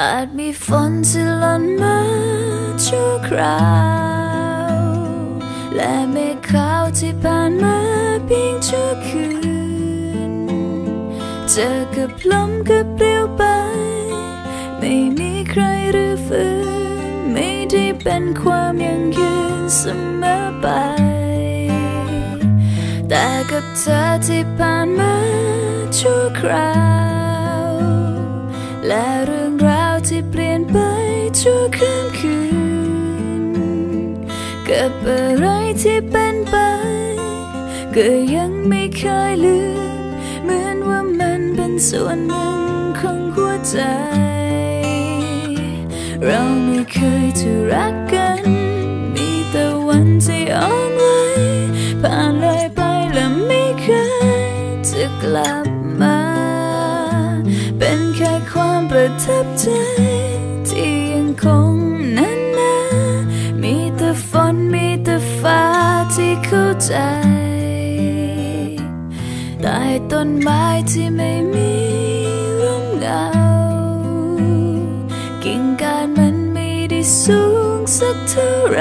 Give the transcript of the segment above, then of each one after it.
อาจมีฝนที่หล่นมาชั่วคราว และเมฆขาวที่ผ่านมาเพียงชั่วคืน เจอกับลมกับเปลี่ยวไป ไม่มีใครหรือฝืนไม่ได้เป็นความยั่งยืนเสมอไป แต่กับเธอที่ผ่านมาชั่วคราว และเรื่องราว อะไรที่เป็นไป ก็ยังไม่เคยลืม เหมือนว่ามันเป็นส่วนหนึ่งของหัวใจ เราไม่เคยจะรักกัน มีแต่วันที่อ่อนไหวผ่านเลยไปและไม่เคยจะกลับมา เป็นแค่ความประทับใจ ที่ยังคงนั้น ใจ ใต้ต้นไม้ที่ไม่มีร่มเงา กิ่งก้านมันไม่ได้สูงสักเท่าไร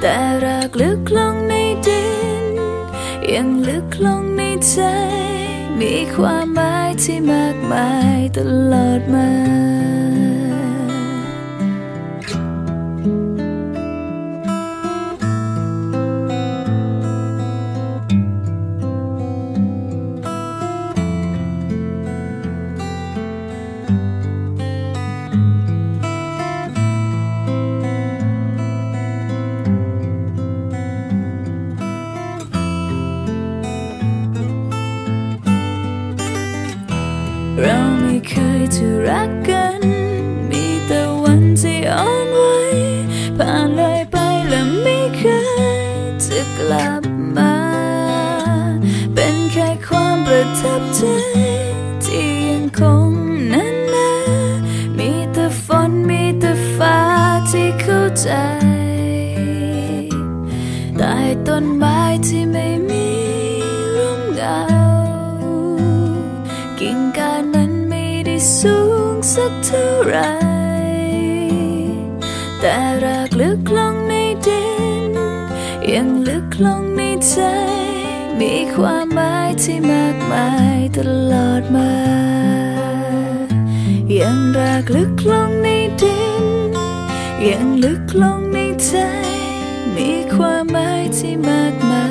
แต่รากลึกลงในดิน ยังลึกลงในใจ มีความหมายที่มากมายตลอดมา เราไม่เคยจะรักกัน มีแต่วันที่อ่อนไหวผ่านเลยไปและไม่เคยจะกลับมา เป็นแค่ความประทับใจที่ยังคงนั้นนะมีแต่ฝนมีแต่ฟ้าที่เข้าใจ สูงสักเท่าไร แต่รากลึกลงในดิน ยังลึกลงในใจ มีความหมายที่มากมายตลอดมา ยังรากลึกลงในดิน ยังลึกลงในใจ มีความหมายที่มากมาย